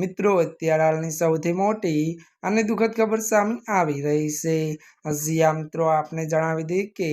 મિત્રો, અત્યારે હાલની સૌથી મોટી અને દુઃખદ ખબર સામે આવી રહી છે. હજી આ મિત્રો, આપને જણાવી દઈએ કે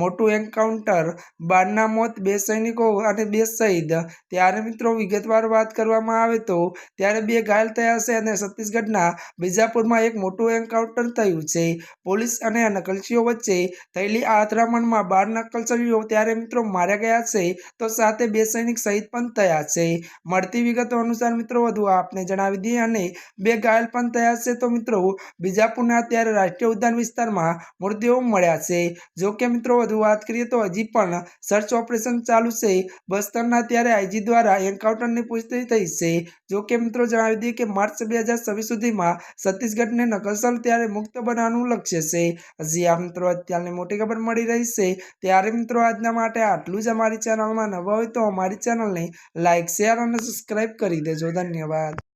મોટું એન્કાઉન્ટર બારના મોત, બે સૈનિકો અને બે શહીદ. ત્યારે મિત્રો, વિગતવાર વાત કરવામાં આવે તો ત્યારે બે ઘાયલ થયા છે અને છત્તીસગઢના બીજાપુરમાં એક મોટું એન્કાઉન્ટર થયું છે. પોલીસ અને નકલચીઓ વચ્ચે થયેલી આ અથડામણમાં બાર નકલચીઓ ત્યારે મિત્રો માર્યા ગયા છે, તો સાથે બે સૈનિક શહીદ પણ થયા છે. મળતી વિગતો અનુસાર મિત્રો, વધુ આપને જણાવી દઈએ અને બે ઘાયલ પણ થયા છે. તો મિત્રો બીજાપુરના અત્યારે રાષ્ટ્રીય ઉદ્યાન વિસ્તારમાં મૃતદેહો મળ્યા છે. જો કે મિત્રો, વધુ વાત કરીએ તો હજી પણ સર્ચ ઓપરેશન ચાલુ છે. બસ્તરના ત્યારે આઈજી દ્વારા એન્કાઉન્ટરની પુષ્ટિ થઈ છે. જો કે મિત્રો, જણાવી દઈએ કે માર્ચ બે હજાર છવ્વીસ સુધીમાં છત્તીસગઢને નકલસલ ત્યારે મુક્ત બનાવવાનું લક્ષ્ય છે. હજી આ મિત્રો, અત્યારની મોટી ખબર મળી રહી છે. ત્યારે મિત્રો, આજના માટે આટલું જ અમારી ચેનલમાં નવા હોય તો અમારી ચેનલને લાઇક શેર અને સબસ્ક્રાઈબ કરી દેજો. ધન્યવાદ.